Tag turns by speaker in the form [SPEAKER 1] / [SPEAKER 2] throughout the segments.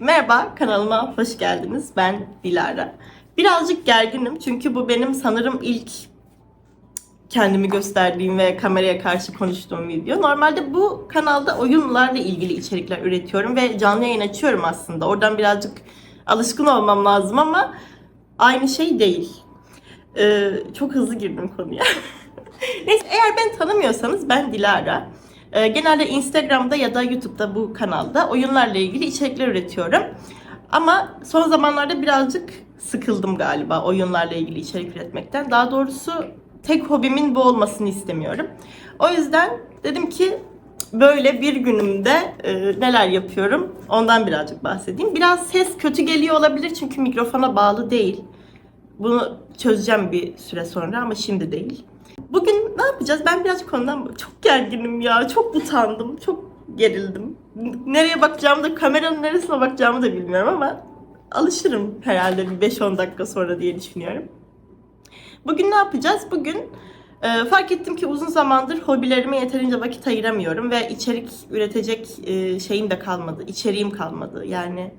[SPEAKER 1] Merhaba, kanalıma hoş geldiniz. Ben Dilara. Birazcık gerginim çünkü bu benim sanırım ilk kendimi gösterdiğim ve kameraya karşı konuştuğum video. Normalde bu kanalda oyunlarla ilgili içerikler üretiyorum ve canlı yayın açıyorum aslında. Oradan birazcık alışkın olmam lazım ama aynı şey değil. Ee, çok hızlı girdim konuya. Neyse eğer beni tanımıyorsanız ben Dilara. Ee, genelde Instagram'da ya da YouTube'da bu kanalda oyunlarla ilgili içerikler üretiyorum. Ama son zamanlarda birazcık sıkıldım galiba oyunlarla ilgili içerik üretmekten. Daha doğrusu tek hobimin bu olmasını istemiyorum. O yüzden dedim ki böyle bir günümde e, neler yapıyorum ondan birazcık bahsedeyim. Biraz ses kötü geliyor olabilir çünkü mikrofona bağlı değil. Bunu çözeceğim bir süre sonra ama şimdi değil. Bugün ne yapacağız? Ben birazcık konudan çok gerginim ya. Çok utandım. Çok gerildim. Nereye bakacağımı da kameranın neresine bakacağımı da bilmiyorum ama alışırım herhalde bir 5-10 dakika sonra diye düşünüyorum. Bugün ne yapacağız? Bugün e, fark ettim ki uzun zamandır hobilerime yeterince vakit ayıramıyorum ve içerik üretecek e, şeyim de kalmadı. içeriğim kalmadı. Yani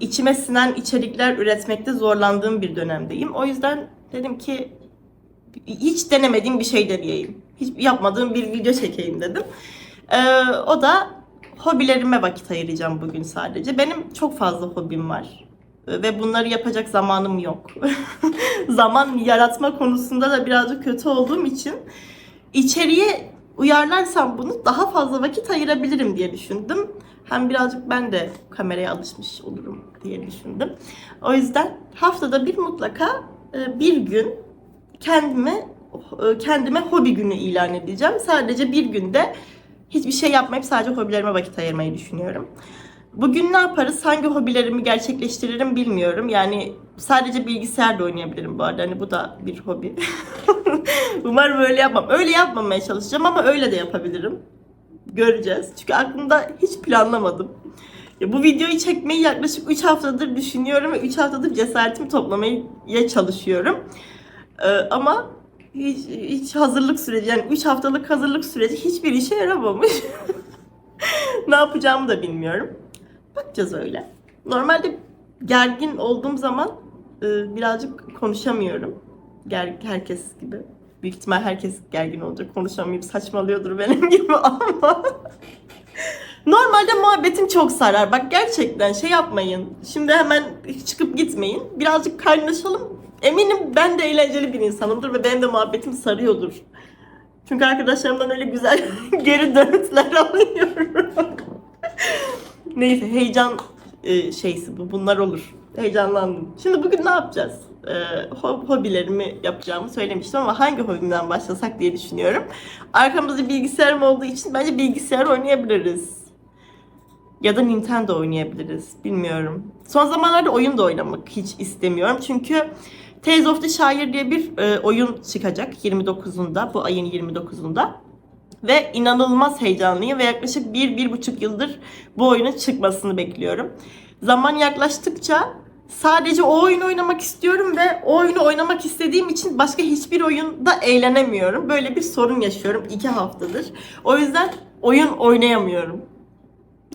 [SPEAKER 1] içime sinen içerikler üretmekte zorlandığım bir dönemdeyim. O yüzden dedim ki hiç denemediğim bir şey deneyeyim. Hiç yapmadığım bir video çekeyim dedim. Ee, o da hobilerime vakit ayıracağım bugün sadece. Benim çok fazla hobim var. Ee, Ve bunları yapacak zamanım yok. Zaman yaratma konusunda da birazcık kötü olduğum için içeriye uyarlarsam bunu daha fazla vakit ayırabilirim diye düşündüm. Hem birazcık ben de kameraya alışmış olurum diye düşündüm. O yüzden haftada bir mutlaka e, bir gün kendime e, kendime hobi günü ilan edeceğim. Sadece bir günde hiçbir şey yapmayıp sadece hobilerime vakit ayırmayı düşünüyorum. Bugün ne yaparız? Hangi hobilerimi gerçekleştiririm bilmiyorum. Yani sadece bilgisayarda oynayabilirim bu arada. Hani bu da bir hobi. Umarım öyle yapmam. Öyle yapmamaya çalışacağım ama öyle de yapabilirim. Göreceğiz. Çünkü aklımda hiç planlamadım. Ya bu videoyu çekmeyi yaklaşık 3 haftadır düşünüyorum ve 3 haftadır cesaretimi toplamaya çalışıyorum. Ee, ama hiç, hiç hazırlık süreci yani 3 haftalık hazırlık süreci hiçbir işe yaramamış. ne yapacağımı da bilmiyorum. Bakacağız öyle. Normalde gergin olduğum zaman e, birazcık konuşamıyorum. Ger herkes gibi. Büyük ihtimal herkes gergin olacak. Konuşamayıp saçmalıyordur benim gibi ama Normalde muhabbetim çok sarar. Bak gerçekten şey yapmayın. Şimdi hemen çıkıp gitmeyin. Birazcık kaynaşalım. Eminim ben de eğlenceli bir insanımdır ve benim de muhabbetim sarıyordur. Çünkü arkadaşlarımdan öyle güzel geri dönütler alıyorum. Neyse heyecan e, şeysi bu. Bunlar olur. Heyecanlandım. Şimdi bugün ne yapacağız? E, ho- hobilerimi yapacağımı söylemiştim ama hangi hobimden başlasak diye düşünüyorum. Arkamızda bilgisayarım olduğu için bence bilgisayar oynayabiliriz. Ya da Nintendo oynayabiliriz. Bilmiyorum. Son zamanlarda oyun da oynamak hiç istemiyorum. Çünkü Tales of the Shire diye bir e, oyun çıkacak 29'unda. Bu ayın 29'unda. Ve inanılmaz heyecanlıyım ve yaklaşık 1-1,5 yıldır bu oyunun çıkmasını bekliyorum. Zaman yaklaştıkça sadece o oyunu oynamak istiyorum ve o oyunu oynamak istediğim için başka hiçbir oyunda eğlenemiyorum. Böyle bir sorun yaşıyorum 2 haftadır. O yüzden oyun oynayamıyorum.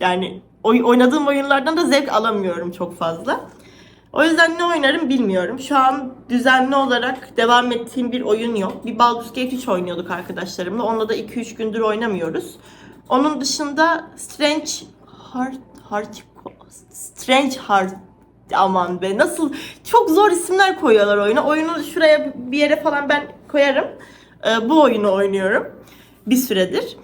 [SPEAKER 1] Yani oy- oynadığım oyunlardan da zevk alamıyorum çok fazla. O yüzden ne oynarım bilmiyorum. Şu an düzenli olarak devam ettiğim bir oyun yok. Bir Baldur's Gate 3 oynuyorduk arkadaşlarımla. Onunla da 2-3 gündür oynamıyoruz. Onun dışında Strange Heart, Heart Strange Heart aman be nasıl çok zor isimler koyuyorlar oyuna. Oyunu şuraya bir yere falan ben koyarım. Ee, bu oyunu oynuyorum bir süredir.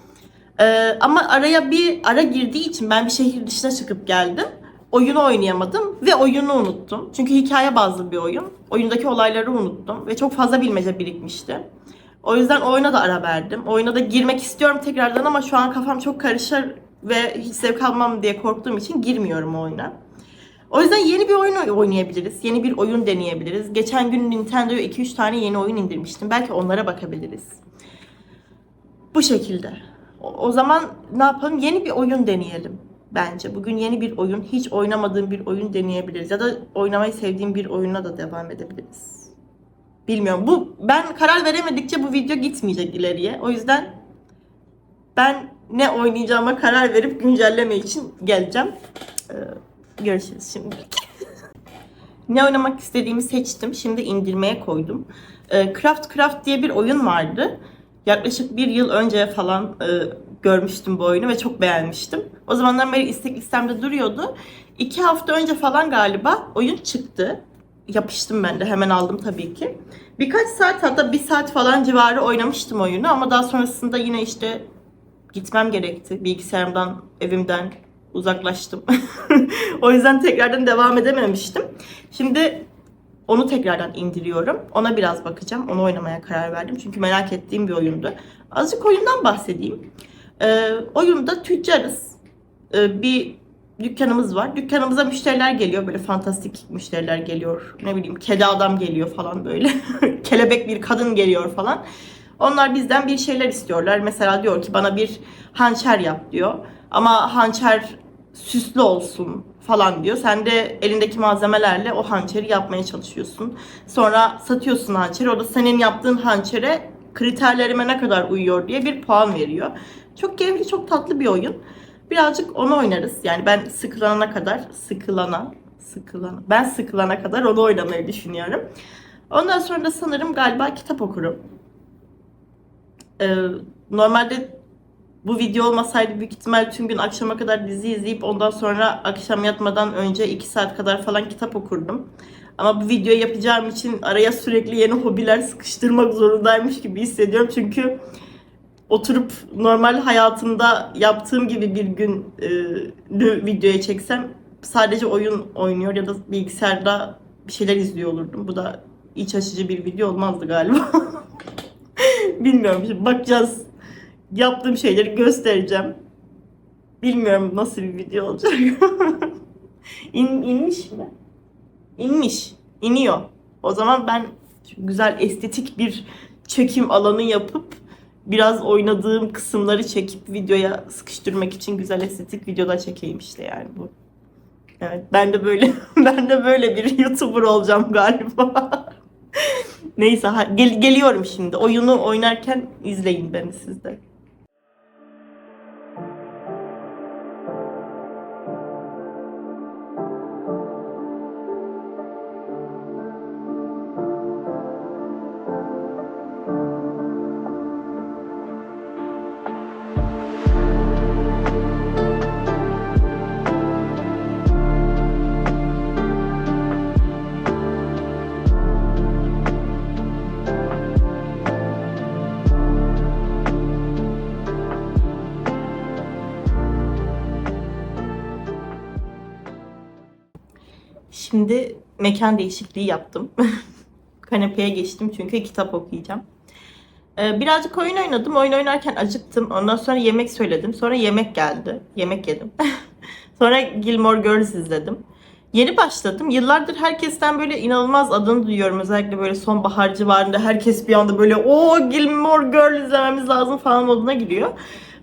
[SPEAKER 1] Ee, ama araya bir ara girdiği için ben bir şehir dışına çıkıp geldim. Oyunu oynayamadım ve oyunu unuttum. Çünkü hikaye bazlı bir oyun. Oyundaki olayları unuttum ve çok fazla bilmece birikmişti. O yüzden oyuna da ara verdim. Oyuna da girmek istiyorum tekrardan ama şu an kafam çok karışır ve hiç zevk almam diye korktuğum için girmiyorum oyuna. O yüzden yeni bir oyun oynayabiliriz. Yeni bir oyun deneyebiliriz. Geçen gün Nintendo'ya 2-3 tane yeni oyun indirmiştim. Belki onlara bakabiliriz. Bu şekilde. O zaman ne yapalım? Yeni bir oyun deneyelim bence. Bugün yeni bir oyun, hiç oynamadığım bir oyun deneyebiliriz. Ya da oynamayı sevdiğim bir oyuna da devam edebiliriz. Bilmiyorum. Bu ben karar veremedikçe bu video gitmeyecek ileriye. O yüzden ben ne oynayacağıma karar verip güncelleme için geleceğim. Ee, Görüşürüz şimdilik. ne oynamak istediğimi seçtim. Şimdi indirmeye koydum. Ee, Craft Craft diye bir oyun vardı. Yaklaşık bir yıl önce falan e, görmüştüm bu oyunu ve çok beğenmiştim. O zamandan beri istek listemde duruyordu. İki hafta önce falan galiba oyun çıktı. Yapıştım ben de hemen aldım tabii ki. Birkaç saat hatta bir saat falan civarı oynamıştım oyunu ama daha sonrasında yine işte gitmem gerekti. Bilgisayarımdan, evimden uzaklaştım. o yüzden tekrardan devam edememiştim. Şimdi onu tekrardan indiriyorum. Ona biraz bakacağım. Onu oynamaya karar verdim. Çünkü merak ettiğim bir oyundu. Azıcık oyundan bahsedeyim. Ee, oyunda tüccarız. Ee, bir dükkanımız var. Dükkanımıza müşteriler geliyor. Böyle fantastik müşteriler geliyor. Ne bileyim kedi adam geliyor falan böyle. Kelebek bir kadın geliyor falan. Onlar bizden bir şeyler istiyorlar. Mesela diyor ki bana bir hançer yap diyor. Ama hançer süslü olsun falan diyor. Sen de elindeki malzemelerle o hançeri yapmaya çalışıyorsun. Sonra satıyorsun hançeri. O da senin yaptığın hançere kriterlerime ne kadar uyuyor diye bir puan veriyor. Çok keyifli, çok tatlı bir oyun. Birazcık onu oynarız. Yani ben sıkılana kadar, sıkılana, sıkılana, ben sıkılana kadar onu oynamayı düşünüyorum. Ondan sonra da sanırım galiba kitap okurum. Ee, normalde bu video olmasaydı büyük ihtimal tüm gün akşama kadar dizi izleyip ondan sonra akşam yatmadan önce 2 saat kadar falan kitap okurdum. Ama bu videoyu yapacağım için araya sürekli yeni hobiler sıkıştırmak zorundaymış gibi hissediyorum. Çünkü oturup normal hayatımda yaptığım gibi bir gün e, videoya çeksem sadece oyun oynuyor ya da bilgisayarda bir şeyler izliyor olurdum. Bu da iç açıcı bir video olmazdı galiba. Bilmiyorum. Bakacağız. Yaptığım şeyleri göstereceğim. Bilmiyorum nasıl bir video olacak. İn, inmiş mi? İnmiş. İniyor. O zaman ben güzel estetik bir çekim alanı yapıp biraz oynadığım kısımları çekip videoya sıkıştırmak için güzel estetik videolar çekeyim işte yani bu. Evet ben de böyle ben de böyle bir YouTuber olacağım galiba. Neyse gel- geliyorum şimdi. Oyunu oynarken izleyin beni siz Şimdi mekan değişikliği yaptım. Kanepeye geçtim çünkü kitap okuyacağım. Ee, birazcık oyun oynadım. Oyun oynarken acıktım. Ondan sonra yemek söyledim. Sonra yemek geldi. Yemek yedim. sonra Gilmore Girls izledim. Yeni başladım. Yıllardır herkesten böyle inanılmaz adını duyuyorum. Özellikle böyle sonbahar civarında herkes bir anda böyle o Gilmore Girls izlememiz lazım falan moduna giriyor.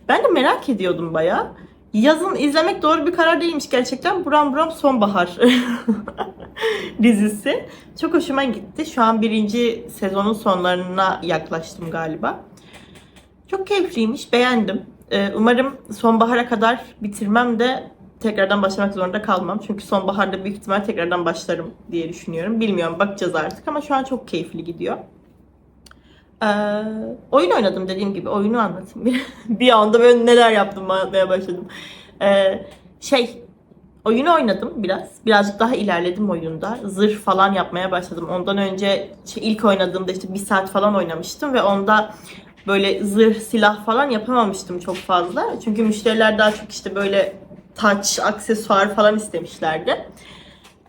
[SPEAKER 1] Ben de merak ediyordum bayağı. Yazın izlemek doğru bir karar değilmiş gerçekten. Buram buram sonbahar dizisi. Çok hoşuma gitti. Şu an birinci sezonun sonlarına yaklaştım galiba. Çok keyifliymiş. Beğendim. Ee, umarım sonbahara kadar bitirmem de tekrardan başlamak zorunda kalmam. Çünkü sonbaharda büyük ihtimal tekrardan başlarım diye düşünüyorum. Bilmiyorum bakacağız artık ama şu an çok keyifli gidiyor. Ee, oyun oynadım dediğim gibi. Oyunu anlatayım. Bir, bir anda böyle neler yaptım anlatmaya başladım. Ee, şey oyunu oynadım biraz. Birazcık daha ilerledim oyunda. Zırh falan yapmaya başladım. Ondan önce şey, ilk oynadığımda işte bir saat falan oynamıştım ve onda böyle zırh, silah falan yapamamıştım çok fazla. Çünkü müşteriler daha çok işte böyle taç, aksesuar falan istemişlerdi.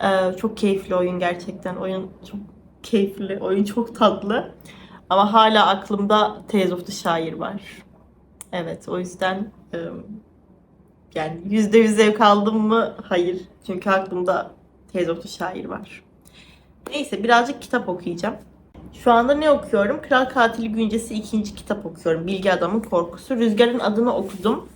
[SPEAKER 1] Ee, çok keyifli oyun gerçekten. Oyun çok keyifli. Oyun çok tatlı. Ama hala aklımda Tales of the Shire var. Evet o yüzden e, yani yüzde yüz zevk aldım mı? Hayır. Çünkü aklımda Tales of the Shire var. Neyse birazcık kitap okuyacağım. Şu anda ne okuyorum? Kral Katili Güncesi ikinci kitap okuyorum. Bilgi Adamın Korkusu. Rüzgar'ın adını okudum.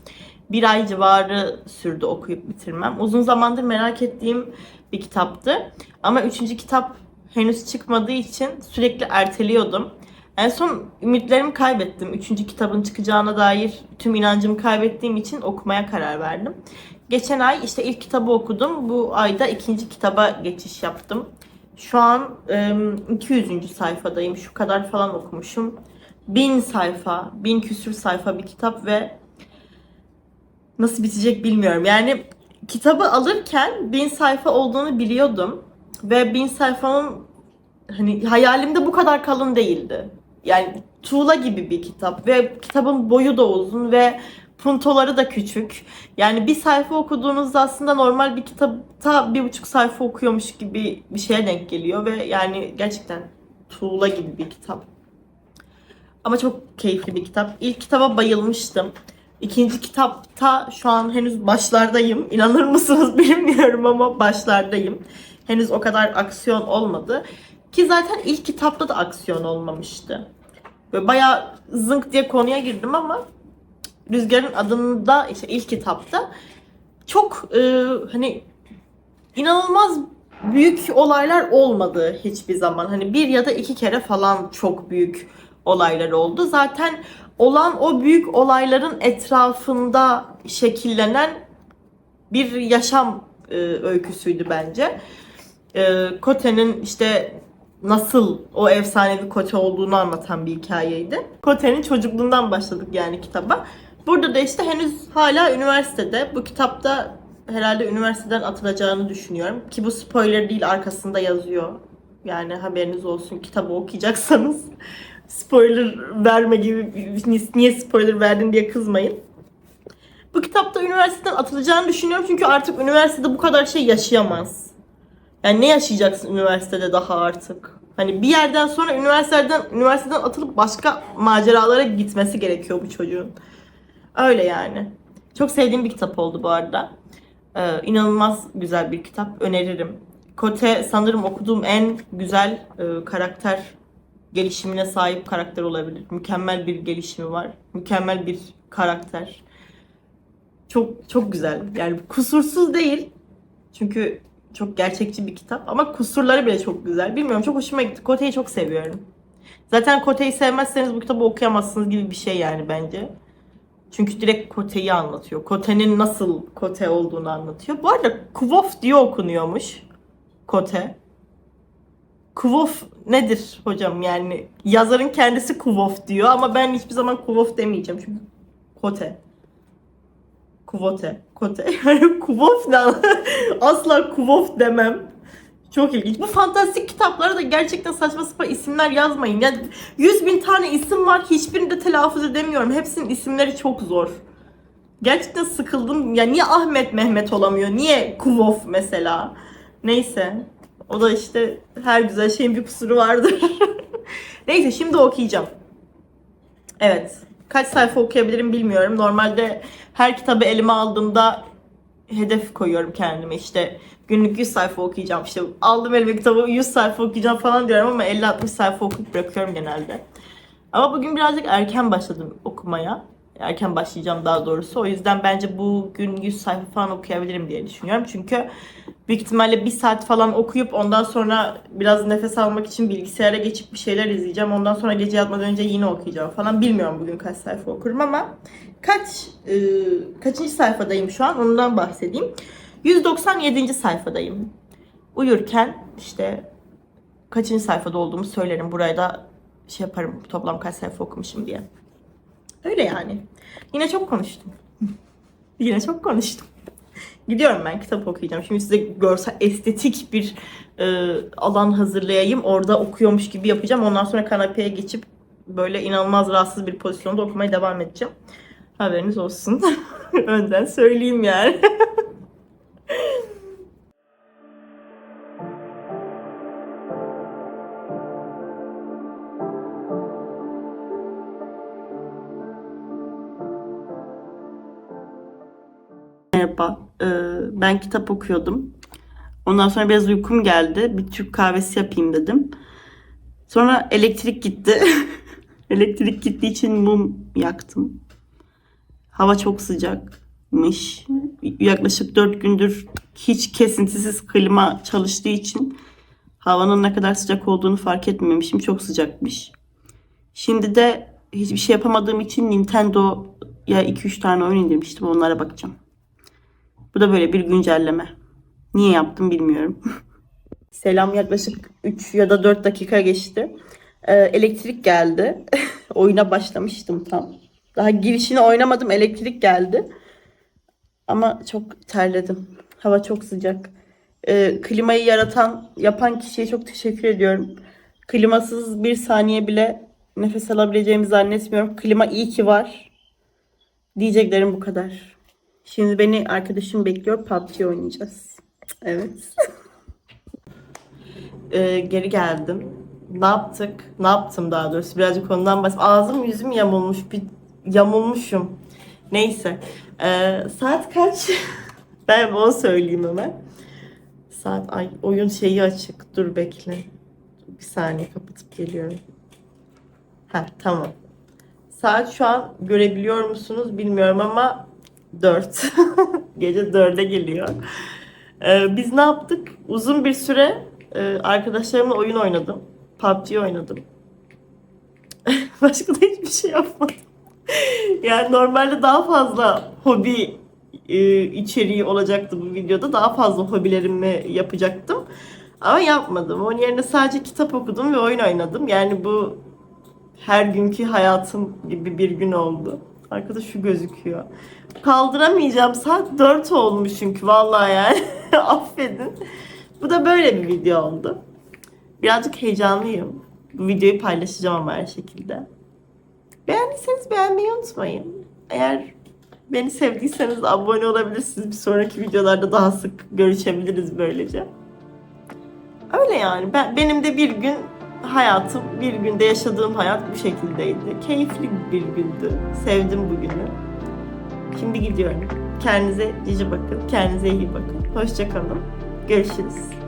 [SPEAKER 1] Bir ay civarı sürdü okuyup bitirmem. Uzun zamandır merak ettiğim bir kitaptı. Ama üçüncü kitap henüz çıkmadığı için sürekli erteliyordum. En son ümitlerimi kaybettim. Üçüncü kitabın çıkacağına dair tüm inancımı kaybettiğim için okumaya karar verdim. Geçen ay işte ilk kitabı okudum. Bu ayda ikinci kitaba geçiş yaptım. Şu an em, 200. sayfadayım. Şu kadar falan okumuşum. Bin sayfa, bin küsür sayfa bir kitap ve nasıl bitecek bilmiyorum. Yani kitabı alırken bin sayfa olduğunu biliyordum. Ve bin sayfanın hani hayalimde bu kadar kalın değildi. Yani tuğla gibi bir kitap ve kitabın boyu da uzun ve puntoları da küçük. Yani bir sayfa okuduğunuzda aslında normal bir kitapta bir buçuk sayfa okuyormuş gibi bir şeye denk geliyor ve yani gerçekten tuğla gibi bir kitap. Ama çok keyifli bir kitap. İlk kitaba bayılmıştım. İkinci kitapta şu an henüz başlardayım. İnanır mısınız bilmiyorum ama başlardayım. Henüz o kadar aksiyon olmadı. Ki zaten ilk kitapta da aksiyon olmamıştı. Böyle bayağı zınk diye konuya girdim ama Rüzgar'ın adında işte ilk kitapta çok e, hani inanılmaz büyük olaylar olmadı hiçbir zaman. Hani bir ya da iki kere falan çok büyük olaylar oldu. Zaten olan o büyük olayların etrafında şekillenen bir yaşam e, öyküsüydü bence. E, Kote'nin işte nasıl o efsanevi Kote olduğunu anlatan bir hikayeydi. Kote'nin çocukluğundan başladık yani kitaba. Burada da işte henüz hala üniversitede. Bu kitapta herhalde üniversiteden atılacağını düşünüyorum. Ki bu spoiler değil arkasında yazıyor. Yani haberiniz olsun kitabı okuyacaksanız. spoiler verme gibi niye spoiler verdin diye kızmayın. Bu kitapta üniversiteden atılacağını düşünüyorum çünkü artık üniversitede bu kadar şey yaşayamaz. Yani ne yaşayacaksın üniversitede daha artık? Hani bir yerden sonra üniversiteden üniversiteden atılıp başka maceralara gitmesi gerekiyor bu çocuğun. Öyle yani. Çok sevdiğim bir kitap oldu bu arada. Ee, inanılmaz güzel bir kitap. Öneririm. Kote sanırım okuduğum en güzel e, karakter gelişimine sahip karakter olabilir. Mükemmel bir gelişimi var. Mükemmel bir karakter. Çok çok güzel. Yani kusursuz değil. Çünkü çok gerçekçi bir kitap ama kusurları bile çok güzel. Bilmiyorum çok hoşuma gitti. Kote'yi çok seviyorum. Zaten Kote'yi sevmezseniz bu kitabı okuyamazsınız gibi bir şey yani bence. Çünkü direkt Kote'yi anlatıyor. Kote'nin nasıl Kote olduğunu anlatıyor. Bu arada Kuvof diye okunuyormuş. Kote. Kuvof nedir hocam yani? Yazarın kendisi Kuvof diyor ama ben hiçbir zaman Kuvof demeyeceğim çünkü Kote. Kuvote. Kote. Yani Kuvof ne? Asla Kuvof demem. Çok ilginç. Bu fantastik kitaplara da gerçekten saçma sapan isimler yazmayın. Yani 100 bin tane isim var. Hiçbirini de telaffuz edemiyorum. Hepsinin isimleri çok zor. Gerçekten sıkıldım. Ya niye Ahmet Mehmet olamıyor? Niye Kuvof mesela? Neyse. O da işte her güzel şeyin bir kusuru vardır. Neyse şimdi okuyacağım. Evet. Kaç sayfa okuyabilirim bilmiyorum. Normalde her kitabı elime aldığımda hedef koyuyorum kendime. İşte günlük 100 sayfa okuyacağım. İşte aldım elime kitabı 100 sayfa okuyacağım falan diyorum ama 50-60 sayfa okuyup bırakıyorum genelde. Ama bugün birazcık erken başladım okumaya. Erken başlayacağım daha doğrusu. O yüzden bence bugün 100 sayfa falan okuyabilirim diye düşünüyorum. Çünkü büyük ihtimalle bir saat falan okuyup ondan sonra biraz nefes almak için bilgisayara geçip bir şeyler izleyeceğim. Ondan sonra gece yatmadan önce yine okuyacağım falan. Bilmiyorum bugün kaç sayfa okurum ama kaç e, kaçıncı sayfadayım şu an ondan bahsedeyim. 197. sayfadayım. Uyurken işte kaçıncı sayfada olduğumu söylerim. Buraya da şey yaparım toplam kaç sayfa okumuşum diye. Öyle yani. Yine çok konuştum. Yine çok konuştum. Gidiyorum ben kitap okuyacağım. Şimdi size görsel estetik bir e, alan hazırlayayım. Orada okuyormuş gibi yapacağım. Ondan sonra kanepeye geçip böyle inanılmaz rahatsız bir pozisyonda okumaya devam edeceğim. Haberiniz olsun. Önden söyleyeyim yani. Merhaba. Ee, ben kitap okuyordum. Ondan sonra biraz uykum geldi. Bir Türk kahvesi yapayım dedim. Sonra elektrik gitti. elektrik gittiği için mum yaktım. Hava çok sıcakmış. Yaklaşık 4 gündür hiç kesintisiz klima çalıştığı için havanın ne kadar sıcak olduğunu fark etmemişim. Çok sıcakmış. Şimdi de hiçbir şey yapamadığım için Nintendo'ya 2-3 tane oyun indirmiştim. Onlara bakacağım. Bu da böyle bir güncelleme. Niye yaptım bilmiyorum. Selam yaklaşık 3 ya da 4 dakika geçti. Ee, elektrik geldi. Oyuna başlamıştım tam. Daha girişini oynamadım elektrik geldi. Ama çok terledim. Hava çok sıcak. Ee, klimayı yaratan, yapan kişiye çok teşekkür ediyorum. Klimasız bir saniye bile nefes alabileceğimi zannetmiyorum. Klima iyi ki var. Diyeceklerim bu kadar. Şimdi beni arkadaşım bekliyor. PUBG oynayacağız. Evet. Ee, geri geldim. Ne yaptık? Ne yaptım daha doğrusu? Birazcık konudan bahsedeyim. Ağzım yüzüm yamulmuş. Bir yamulmuşum. Neyse. Ee, saat kaç? ben onu söyleyeyim hemen. Saat ay oyun şeyi açık. Dur bekle. Bir saniye kapatıp geliyorum. Ha tamam. Saat şu an görebiliyor musunuz bilmiyorum ama 4. Gece 4'e geliyor. Ee, biz ne yaptık? Uzun bir süre e, arkadaşlarımla oyun oynadım. PUBG oynadım. Başka da hiçbir şey yapmadım. yani normalde daha fazla hobi e, içeriği olacaktı bu videoda. Daha fazla hobilerimi yapacaktım. Ama yapmadım. Onun yerine sadece kitap okudum ve oyun oynadım. Yani bu her günkü hayatım gibi bir gün oldu. Arkada şu gözüküyor. Kaldıramayacağım. Saat 4 olmuş çünkü vallahi yani. Affedin. Bu da böyle bir video oldu. Birazcık heyecanlıyım. Bu videoyu paylaşacağım ama her şekilde. Beğendiyseniz beğenmeyi unutmayın. Eğer beni sevdiyseniz abone olabilirsiniz. Bir sonraki videolarda daha sık görüşebiliriz böylece. Öyle yani. Ben, benim de bir gün hayatım, bir günde yaşadığım hayat bu şekildeydi. Keyifli bir gündü. Sevdim bugünü. Şimdi gidiyorum. Kendinize cici bakın. Kendinize iyi bakın. Hoşçakalın. Görüşürüz.